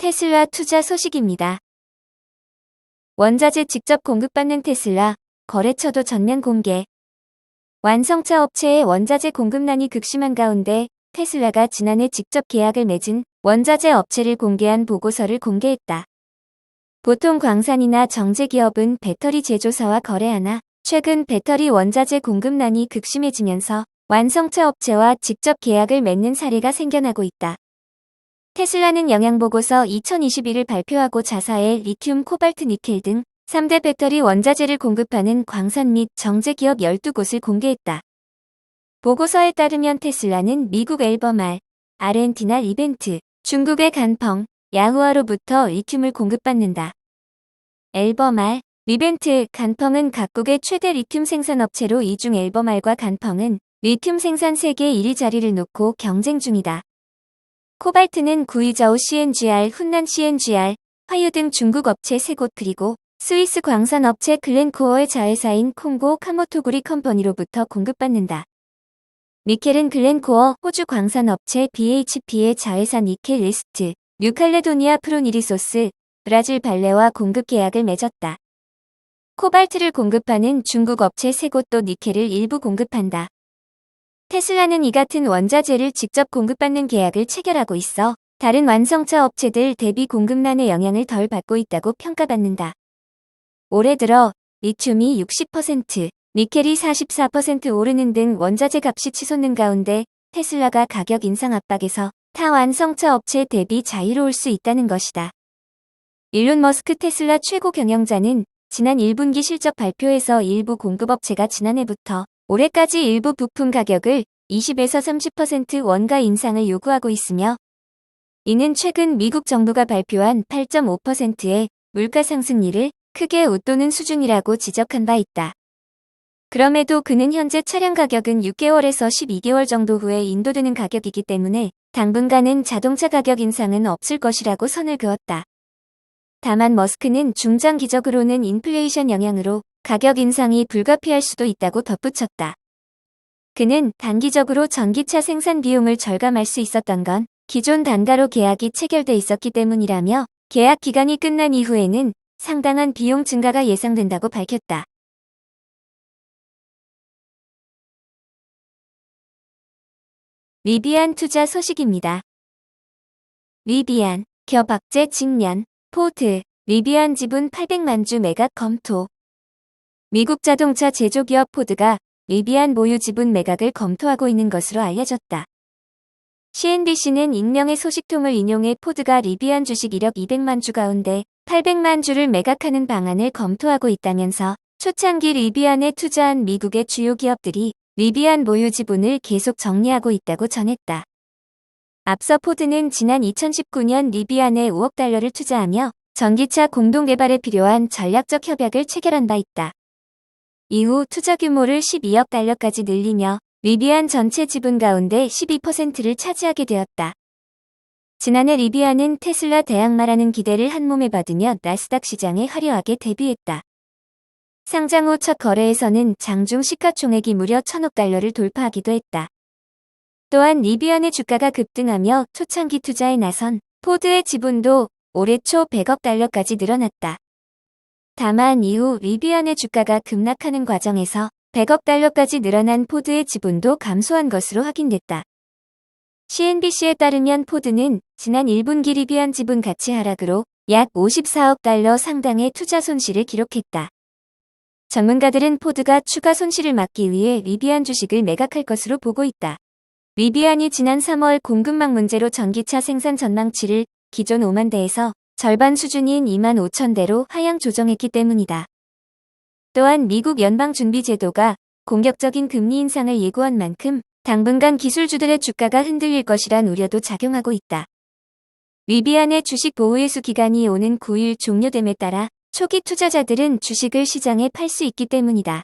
테슬라 투자 소식입니다. 원자재 직접 공급받는 테슬라, 거래처도 전면 공개. 완성차 업체의 원자재 공급난이 극심한 가운데 테슬라가 지난해 직접 계약을 맺은 원자재 업체를 공개한 보고서를 공개했다. 보통 광산이나 정제 기업은 배터리 제조사와 거래하나 최근 배터리 원자재 공급난이 극심해지면서 완성차 업체와 직접 계약을 맺는 사례가 생겨나고 있다. 테슬라는 영양보고서 2021을 발표하고 자사의 리튬, 코발트, 니켈 등 3대 배터리 원자재를 공급하는 광산 및 정제 기업 12곳을 공개했다. 보고서에 따르면 테슬라는 미국 앨버말, 아르헨티나 이벤트, 중국의 간펑, 야후아로부터 리튬을 공급받는다. 앨버말, 리벤트, 간펑은 각국의 최대 리튬 생산 업체로 이중 앨버말과 간펑은 리튬 생산 세계 1위 자리를 놓고 경쟁 중이다. 코발트는 구이저우 CNGR, 훈난 CNGR, 화유 등 중국 업체 3곳 그리고 스위스 광산 업체 글렌코어의 자회사인 콩고 카모토구리 컴퍼니로부터 공급받는다. 니켈은 글렌코어, 호주 광산 업체 BHP의 자회사 니켈 리스트, 뉴칼레도니아 프로니리소스, 브라질 발레와 공급 계약을 맺었다. 코발트를 공급하는 중국 업체 3곳도 니켈을 일부 공급한다. 테슬라는 이 같은 원자재를 직접 공급받는 계약을 체결하고 있어 다른 완성차 업체들 대비 공급난의 영향을 덜 받고 있다고 평가받는다. 올해 들어 리튬이 60%, 니켈이 44% 오르는 등 원자재 값이 치솟는 가운데 테슬라가 가격 인상 압박에서 타 완성차 업체 대비 자유로울 수 있다는 것이다. 일론 머스크 테슬라 최고 경영자는 지난 1분기 실적 발표에서 일부 공급업체가 지난해부터 올해까지 일부 부품 가격을 20에서 30% 원가 인상을 요구하고 있으며 이는 최근 미국 정부가 발표한 8.5%의 물가 상승률을 크게 웃도는 수준이라고 지적한 바 있다. 그럼에도 그는 현재 차량 가격은 6개월에서 12개월 정도 후에 인도되는 가격이기 때문에 당분간은 자동차 가격 인상은 없을 것이라고 선을 그었다. 다만 머스크는 중장기적으로는 인플레이션 영향으로 가격 인상이 불가피할 수도 있다고 덧붙였다. 그는 단기적으로 전기차 생산 비용을 절감할 수 있었던 건 기존 단가로 계약이 체결돼 있었기 때문이라며 계약 기간이 끝난 이후에는 상당한 비용 증가가 예상된다고 밝혔다. 리비안 투자 소식입니다. 리비안, 겹악재 직면, 포드, 리비안 지분 800만 주 매각 검토. 미국 자동차 제조기업 포드가 리비안 모유 지분 매각을 검토하고 있는 것으로 알려졌다. CNBC는 익명의 소식통을 인용해 포드가 리비안 주식 1억 200만 주 가운데 800만 주를 매각하는 방안을 검토하고 있다면서 초창기 리비안에 투자한 미국의 주요 기업들이 리비안 모유 지분을 계속 정리하고 있다고 전했다. 앞서 포드는 지난 2019년 리비안에 5억 달러를 투자하며 전기차 공동 개발에 필요한 전략적 협약을 체결한 바 있다. 이후 투자 규모를 12억 달러까지 늘리며 리비안 전체 지분 가운데 12%를 차지하게 되었다. 지난해 리비안은 테슬라 대항마라는 기대를 한몸에 받으며 나스닥 시장에 화려하게 데뷔했다. 상장 후 첫 거래에서는 장중 시가총액이 무려 천억 달러를 돌파하기도 했다. 또한 리비안의 주가가 급등하며 초창기 투자에 나선 포드의 지분도 올해 초 100억 달러까지 늘어났다. 다만 이후 리비안의 주가가 급락하는 과정에서 100억 달러까지 늘어난 포드의 지분도 감소한 것으로 확인됐다. CNBC에 따르면 포드는 지난 1분기 리비안 지분 가치 하락으로 약 54억 달러 상당의 투자 손실을 기록했다. 전문가들은 포드가 추가 손실을 막기 위해 리비안 주식을 매각할 것으로 보고 있다. 리비안이 지난 3월 공급망 문제로 전기차 생산 전망치를 기존 5만 대에서 절반 수준인 2만 5천 대로 하향 조정했기 때문이다. 또한 미국 연방준비제도가 공격적인 금리 인상을 예고한 만큼 당분간 기술주들의 주가가 흔들릴 것이란 우려도 작용하고 있다. 리비안의 주식 보호예수 기간이 오는 9일 종료됨에 따라 초기 투자자들은 주식을 시장에 팔 수 있기 때문이다.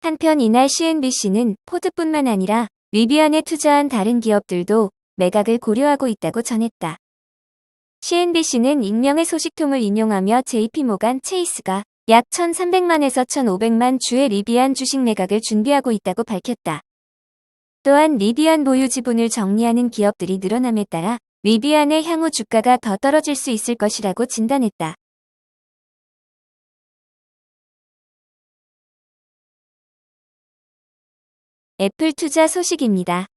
한편 이날 CNBC는 포드뿐만 아니라 리비안에 투자한 다른 기업들도 매각을 고려하고 있다고 전했다. CNBC는 익명의 소식통을 인용하며 JP모간 체이스가 약 1,300만에서 1,500만 주의 리비안 주식 매각을 준비하고 있다고 밝혔다. 또한 리비안 보유 지분을 정리하는 기업들이 늘어남에 따라 리비안의 향후 주가가 더 떨어질 수 있을 것이라고 진단했다. 애플 투자 소식입니다.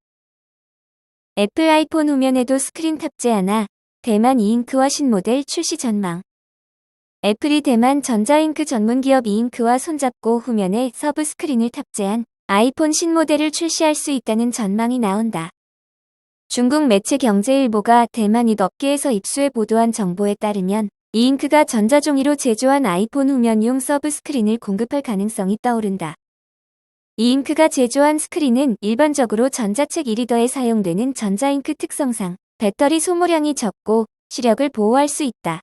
애플 아이폰 후면에도 스크린 탑재하나 대만 이잉크와 신모델 출시 전망. 애플이 대만 전자잉크 전문기업 이잉크와 손잡고 후면에 서브 스크린을 탑재한 아이폰 신모델을 출시할 수 있다는 전망이 나온다. 중국 매체 경제일보가 대만 잇 업계에서 입수해 보도한 정보에 따르면 이잉크가 전자종이로 제조한 아이폰 후면용 서브 스크린을 공급할 가능성이 떠오른다. 이잉크가 제조한 스크린은 일반적으로 전자책 1리더에 사용되는 전자잉크 특성상 배터리 소모량이 적고 시력을 보호할 수 있다.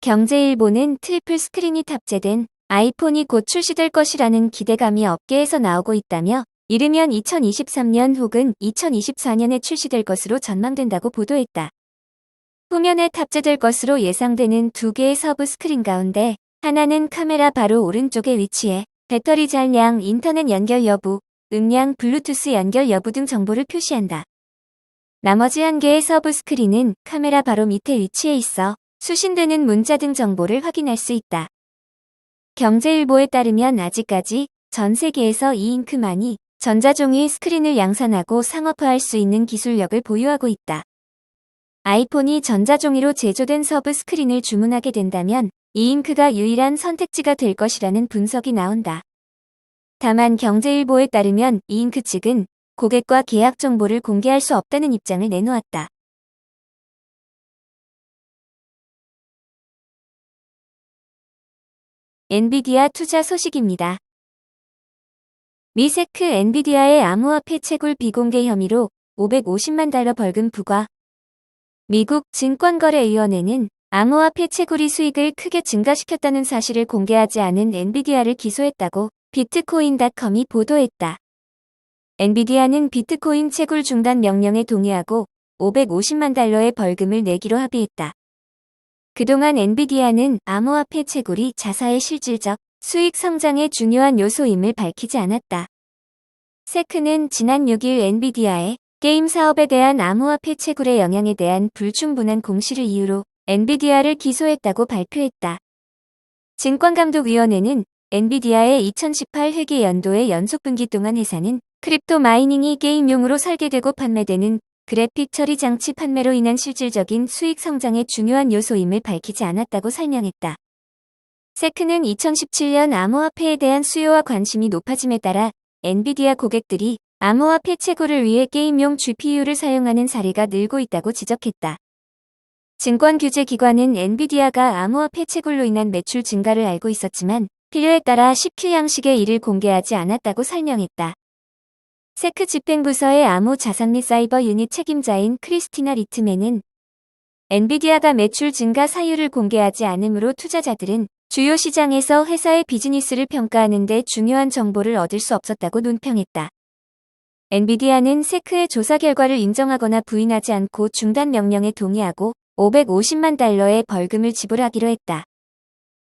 경제일보는 트리플 스크린이 탑재된 아이폰이 곧 출시될 것이라는 기대감이 업계에서 나오고 있다며 이르면 2023년 혹은 2024년에 출시될 것으로 전망된다고 보도했다. 후면에 탑재될 것으로 예상되는 두 개의 서브 스크린 가운데 하나는 카메라 바로 오른쪽에 위치해 배터리 잔량, 인터넷 연결 여부, 음량, 블루투스 연결 여부 등 정보를 표시한다. 나머지 한 개의 서브 스크린은 카메라 바로 밑에 위치해 있어 수신되는 문자 등 정보를 확인할 수 있다. 경제일보에 따르면 아직까지 전 세계에서 이잉크만이 전자종이 스크린을 양산하고 상업화할 수 있는 기술력을 보유하고 있다. 아이폰이 전자종이로 제조된 서브 스크린을 주문하게 된다면 이잉크가 유일한 선택지가 될 것이라는 분석이 나온다. 다만 경제일보에 따르면 이잉크 측은 고객과 계약 정보를 공개할 수 없다는 입장을 내놓았다. 엔비디아 투자 소식입니다. 미세크 엔비디아의 암호화폐 채굴 비공개 혐의로 550만 달러 벌금 부과 미국 증권거래위원회는 암호화폐 채굴이 수익을 크게 증가시켰다는 사실을 공개하지 않은 엔비디아를 기소했다고 비트코인닷컴이 보도했다. 엔비디아는 비트코인 채굴 중단 명령에 동의하고 550만 달러의 벌금을 내기로 합의했다. 그동안 엔비디아는 암호화폐 채굴이 자사의 실질적 수익 성장의 중요한 요소임을 밝히지 않았다. 세크는 지난 6일 엔비디아의 게임 사업에 대한 암호화폐 채굴의 영향에 대한 불충분한 공시를 이유로 엔비디아를 기소했다고 발표했다. 증권감독위원회는 엔비디아의 2018 회계 연도의 연속 분기 동안 회사는 크립토 마이닝이 게임용으로 설계되고 판매되는 그래픽 처리 장치 판매로 인한 실질적인 수익 성장의 중요한 요소임을 밝히지 않았다고 설명했다. 세크는 2017년 암호화폐에 대한 수요와 관심이 높아짐에 따라 엔비디아 고객들이 암호화폐 채굴을 위해 게임용 GPU를 사용하는 사례가 늘고 있다고 지적했다. 증권규제기관은 엔비디아가 암호화폐 채굴로 인한 매출 증가를 알고 있었지만 필요에 따라 10Q 양식의 이를 공개하지 않았다고 설명했다. 세크 집행부서의 암호 자산 및 사이버 유닛 책임자인 크리스티나 리트맨은 엔비디아가 매출 증가 사유를 공개하지 않으므로 투자자들은 주요 시장에서 회사의 비즈니스를 평가하는 데 중요한 정보를 얻을 수 없었다고 논평했다. 엔비디아는 세크의 조사 결과를 인정하거나 부인하지 않고 중단 명령에 동의하고 550만 달러의 벌금을 지불하기로 했다.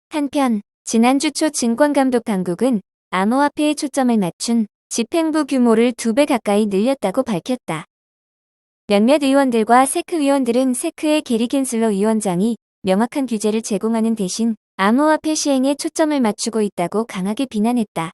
한편 지난주 초 증권감독 당국은 암호화폐에 초점을 맞춘 집행부 규모를 두 배 가까이 늘렸다고 밝혔다. 몇몇 의원들과 세크 위원들은 세크의 게리 캔슬러 위원장이 명확한 규제를 제공하는 대신 암호화폐 시행에 초점을 맞추고 있다고 강하게 비난했다.